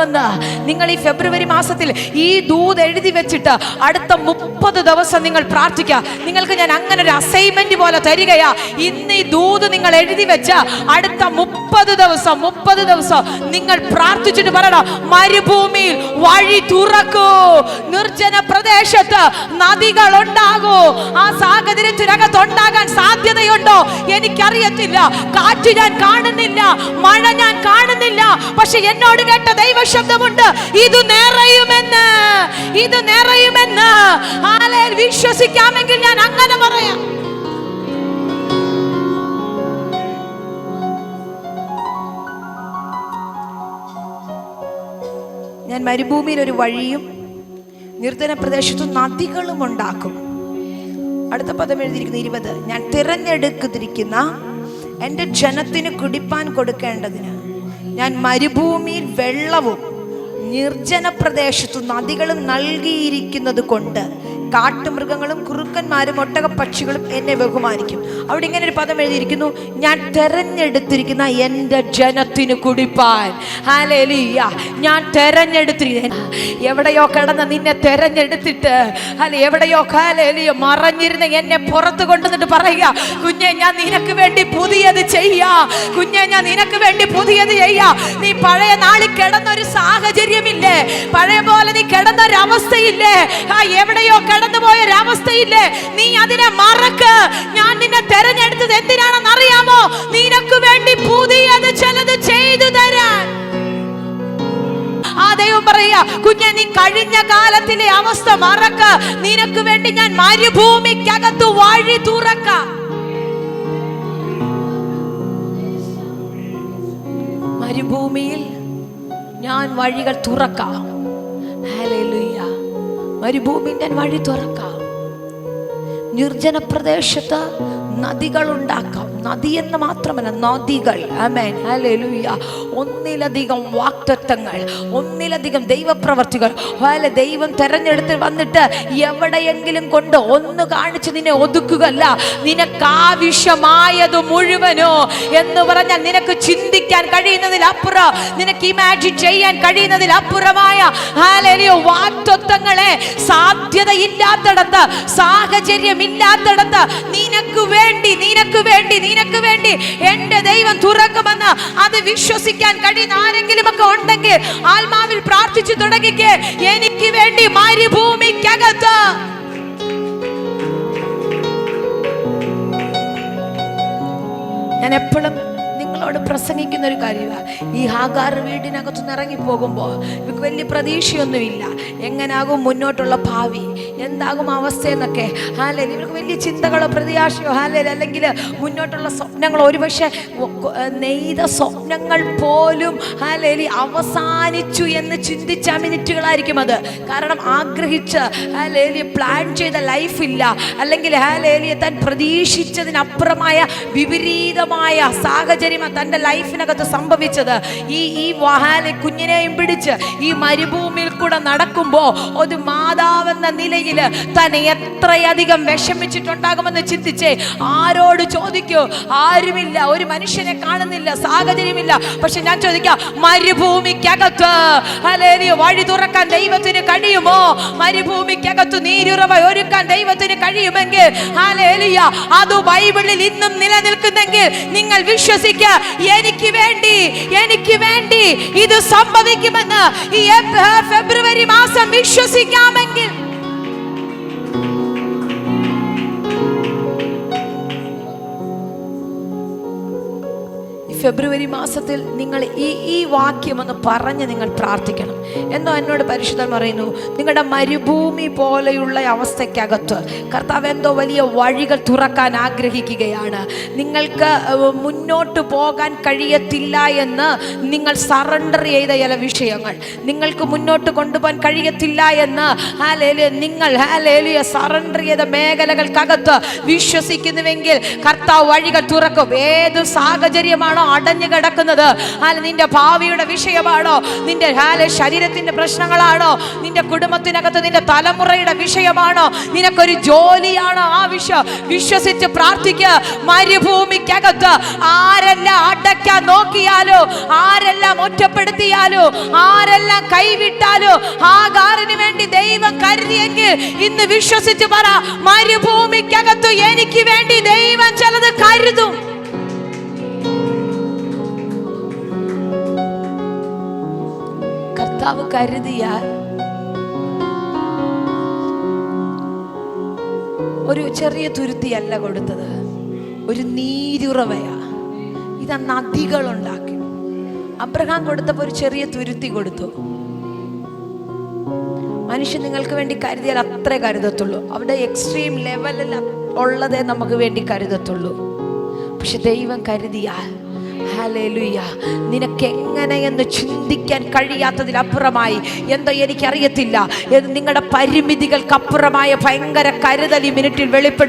തുറക്കുമെന്ന് നിങ്ങൾ ഈ ഫെബ്രുവരി മാസത്തിൽ ഈ ദൂത് എഴുതി വെച്ചിട്ട് അടുത്ത മുപ്പത് ദിവസം നിങ്ങൾ പ്രാർത്ഥിക്കുക നിങ്ങൾക്ക് ഞാൻ അങ്ങനെ ഒരു അസൈൻമെന്റ് പോലെ തരികയാ. ഇന്ന് ഈ ദൂത് നിങ്ങൾ എഴുതി വെച്ച അടുത്ത മുപ്പത് ദിവസം മുപ്പത് ദിവസം നിങ്ങൾ പ്രാർത്ഥിച്ചിട്ട് പറയണം മരുഭൂമിയിൽ വഴി തുറക്കൂ. നിർജന പ്രദേശത്ത് നദികൾ ഉണ്ടാകൂ ആ സാഹചര്യത്തിനകത്ത് ഉണ്ടാകാൻ സാധ്യതയുണ്ടോ? എനിക്കറിയത്തില്ല. കാറ്റ് ഞാൻ കാണുന്നില്ല. മഴ ഞാൻ കാണുന്നില്ല. പക്ഷെ എന്നോട് കേട്ട ദൈവശബ്ദമുണ്ട് ഇത് നിറയുമെന്ന്. ഇത് നിറയുമെന്ന്. ആലയിൽ വിശ്വസിക്കാമെങ്കിൽ ഞാൻ അങ്ങനെ പറയാം. ഞാൻ മരുഭൂമിയിൽ ഒരു വഴിയും നിർജന പ്രദേശത്തു നദികളും ഉണ്ടാക്കും. അടുത്ത പദം എഴുതിയിരിക്കുന്ന ഇരുപത്. ഞാൻ തിരഞ്ഞെടുക്കുന്ന എന്റെ ജനത്തിന് കുടിപ്പാൻ കൊടുക്കേണ്ടതിന് ഞാൻ മരുഭൂമിയിൽ വെള്ളവും നിർജന പ്രദേശത്തു നദികളും നൽകിയിരിക്കുന്നത് കൊണ്ട് കാട്ടുമൃഗങ്ങളും കുറുക്കന്മാരും ഒട്ടക പക്ഷികളും എന്നെ ബഹുമാനിക്കും. അവിടെ ഇങ്ങനെ ഒരു പദം എഴുതിയിരിക്കുന്നു ഞാൻ തെരഞ്ഞെടുത്തിരിക്കുന്ന എന്റെ ജനത്തിന് കുടിപ്പാൻ. ഹാലേലിയ ഞാൻ തെരഞ്ഞെടുത്തിരിക്കുന്ന എവിടെയോ കിടന്ന് നിന്നെ തെരഞ്ഞെടുത്തിട്ട് അല്ല എവിടെയോ ഹാലേലിയ മറഞ്ഞിരുന്ന എന്നെ പുറത്ത് കൊണ്ടുവന്നിട്ട് പറയുക കുഞ്ഞെ ഞാൻ നിനക്ക് വേണ്ടി പുതിയത് ചെയ്യാ. കുഞ്ഞെ ഞാൻ നിനക്ക് വേണ്ടി പുതിയത് ചെയ്യാ. നീ പഴയ നാളിൽ കിടന്നൊരു സാഹചര്യമില്ലേ? പഴയ പോലെ നീ കിടന്നൊരവസ്ഥയില്ലേ? ആ എവിടെയോ കടന്നുപോയ ഒരവസ്ഥയില്ലേ നീ അതിനെ മറക്ക്. ഞാൻ നിന്നെ തെരഞ്ഞെടുത്തത് എന്തിനാണെന്ന് അറിയാമോ? നിനക്ക് വേണ്ടി പുതിയത് ചിലത് ചെയ്തു തരാൻ. ആ ദൈവം പറയാ കുഞ്ഞെ നീ കഴിഞ്ഞ കാലത്തിലെ അവസ്ഥ മറക്ക. നിനക്ക് വേണ്ടി ഞാൻ മരുഭൂമിക്കകത്ത് വഴി തുറക്കാം. മരുഭൂമിയിൽ ഞാൻ വഴികൾ തുറക്കാം. മരുഭൂമിയിൽ ഞാൻ വഴി തുറക്കാം. നിർജന പ്രദേശത്ത് നദികൾ ഉണ്ടാക്കാം നദി എന്ന് മാത്രമല്ല നദികൾ. ഒന്നിലധികം വാക്തത്വങ്ങൾ ഒന്നിലധികം ദൈവപ്രവർത്തികൾ. അല്ല ദൈവം തെരഞ്ഞെടുത്ത് വന്നിട്ട് എവിടെയെങ്കിലും കൊണ്ട് ഒന്ന് കാണിച്ച് നിന്നെ ഒതുക്കുകയല്ല. നിനക്കാവശ്യമായത് മുഴുവനോ എന്ന് പറഞ്ഞാൽ നിനക്ക് ചിന്തിക്കാൻ കഴിയുന്നതിലപ്പുറം നിനക്ക് ഇമാജിൻ ചെയ്യാൻ കഴിയുന്നതിലപ്പുറമായ ഹാലലിയോ വാക്തത്വങ്ങളെ സാധ്യതയില്ലാത്തടത്ത് സാഹചര്യമില്ലാത്തടത്ത് നിനക്ക് വേണ്ടി നിനക്ക് വേണ്ടി നിനക്ക് വേണ്ടി എന്റെ ദൈവം തുറക്കുമെന്ന് അത് വിശ്വസിക്കാൻ കഴിയുന്ന ആരെങ്കിലും ഒക്കെ ഉണ്ടെങ്കിൽ ആത്മാവിൽ പ്രാർത്ഥിച്ചു തുടങ്ങിക്കേ. എനിക്ക് വേണ്ടി മരുഭൂമിക്കകത്ത്. ഞാൻ എപ്പോഴും നിങ്ങളോട് പ്രസംഗിക്കുന്ന ഒരു കാര്യമാണ് ഈ ഹാഗാർ വീടിനകത്തുനിന്ന് ഇറങ്ങി പോകുമ്പോൾ ഇവർക്ക് വലിയ പ്രതീക്ഷയൊന്നുമില്ല. എങ്ങനാകും മുന്നോട്ടുള്ള ഭാവി? എന്താകും അവസ്ഥ എന്നൊക്കെ ഹാലേ ഇവർക്ക് വലിയ ചിന്തകളോ പ്രത്യാശയോ ഹാലേ അല്ലെങ്കിൽ മുന്നോട്ടുള്ള സ്വപ്നങ്ങളോ. ഒരുപക്ഷെ നെയ്ത സ്വപ്നങ്ങൾ പോലും ഹാലേലി അവസാനിച്ചു എന്ന് ചിന്തിച്ച മിനിറ്റുകളായിരിക്കും അത്. കാരണം ആഗ്രഹിച്ച് ഹാലേലി പ്ലാൻ ചെയ്ത ലൈഫില്ല അല്ലെങ്കിൽ ഹാലേലിയെ താൻ പ്രതീക്ഷിച്ചതിനപ്പുറമായ വിപരീതമായ സാഹചര്യം തന്റെ ലൈഫിനകത്ത് സംഭവിച്ചത്. ഈ ഈ വഹാലെ കുഞ്ഞിനെയും പിടിച്ച് ഈ മരുഭൂമിയിൽ കൂടെ നടക്കുമ്പോൾ ഒരു മാതാവെന്ന നിലയിൽ തന്നെ എത്രയധികം വിഷമിച്ചിട്ടുണ്ടാകുമെന്ന് ചിന്തിച്ചേ ആരോട് ചോദിക്കൂ? ആരുമില്ല ഒരു മനുഷ്യനെ കാണുന്നില്ല സാഹചര്യമില്ല. പക്ഷെ ഞാൻ ചോദിക്കാം മരുഭൂമിക്കകത്ത് ഹല്ലേലൂയ വഴി തുറക്കാൻ ദൈവത്തിന് കഴിയുമോ? മരുഭൂമിക്കകത്ത് നീരുറവ ഒരുക്കാൻ ദൈവത്തിന് കഴിയുമെങ്കിൽ അത് ബൈബിളിൽ ഇന്നും നിലനിൽക്കുന്നെങ്കിൽ നിങ്ങൾ വിശ്വസിക്കുക എനിക്ക് വേണ്ടി എനിക്ക് വേണ്ടി ഇത് സംഭവിക്കുമെന്ന് ഈ ഫെബ്രുവരി മാസം വിശ്വസിക്കാമെങ്കിൽ ഫെബ്രുവരി മാസത്തിൽ നിങ്ങൾ ഈ ഈ വാക്യം ഒന്ന് പറഞ്ഞ് നിങ്ങൾ പ്രാർത്ഥിക്കണം. എന്നോ എന്നോട് പരിശുദ്ധൻ പറയുന്നു നിങ്ങളുടെ മരുഭൂമി പോലെയുള്ള അവസ്ഥയ്ക്കകത്ത് കർത്താവ് എന്തോ വലിയ വഴികൾ തുറക്കാൻ ആഗ്രഹിക്കുകയാണ്. നിങ്ങൾക്ക് മുന്നോട്ട് പോകാൻ കഴിയത്തില്ല എന്ന് നിങ്ങൾ സറണ്ടർ ചെയ്ത ചില വിഷയങ്ങൾ. നിങ്ങൾക്ക് മുന്നോട്ട് കൊണ്ടുപോകാൻ കഴിയത്തില്ല എന്ന് ഹാലേലിയ നിങ്ങൾ ഹാലേലിയ സറണ്ടർ ചെയ്ത മേഖലകൾക്കകത്ത് വിശ്വസിക്കുന്നുവെങ്കിൽ കർത്താവ് വഴികൾ തുറക്കും. ഏത് സാഹചര്യമാണോ അടഞ്ഞു കിടക്കുന്നത്. അല്ല നിന്റെ ഭാവിയുടെ വിഷയമാണോ? നിന്റെ ഹാല ശരീരത്തിന്റെ പ്രശ്നങ്ങളാണോ? നിന്റെ കുടുംബത്തിനകത്ത് നിന്റെ തലമുറയുടെ വിഷയമാണോ? നിനക്കൊരു ജോലിയാണോ ആവശ്യം വിശ്വസിച്ച് പ്രാർത്ഥിക്കുക? മരുഭൂമിക്കകത്ത് ആരെല്ലാം അടയ്ക്കാൻ നോക്കിയാലോ? ആരെല്ലാം ഒറ്റപ്പെടുത്തിയാലോ? ആരെല്ലാം കൈവിട്ടാലോ? ആകാരന് വേണ്ടി ദൈവം കരുതിയെങ്കിൽ ഇന്ന് വിശ്വസിച്ച് പറ മരുഭൂമിക്കകത്ത് എനിക്ക് വേണ്ടി ദൈവം ചിലത് കർത്താവ് കരുതിയാൽ ഒരു ചെറിയ തുരുത്തിയല്ല കൊടുത്തത്. ഒരു നീരുറവയാ. ഇത് നദികൾ ഉണ്ടാക്കി അബ്രഹാം കൊടുത്തപ്പോൾ ഒരു ചെറിയ തുരുത്തി കൊടുത്തു. മനുഷ്യൻ നിങ്ങൾക്ക് വേണ്ടി കരുതിയാൽ അത്രേ കരുതത്തുള്ളൂ. അവിടെ എക്സ്ട്രീം ലെവലിൽ ഉള്ളതേ നമുക്ക് വേണ്ടി കരുതത്തുള്ളൂ. പക്ഷെ ദൈവം കരുതിയാൽ ഹല്ലേലൂയ നിനക്ക് എങ്ങനെയെന്ന് ചിന്തിക്കാൻ കഴിയാത്തതിലപ്പുറമായി. എന്തോ എനിക്കറിയത്തില്ല. നിങ്ങളുടെ പരിമിതികൾക്കപ്പുറമായ ഭയങ്കര കരുതൽ ഈ മിനിറ്റിൽ വെളിപ്പെടും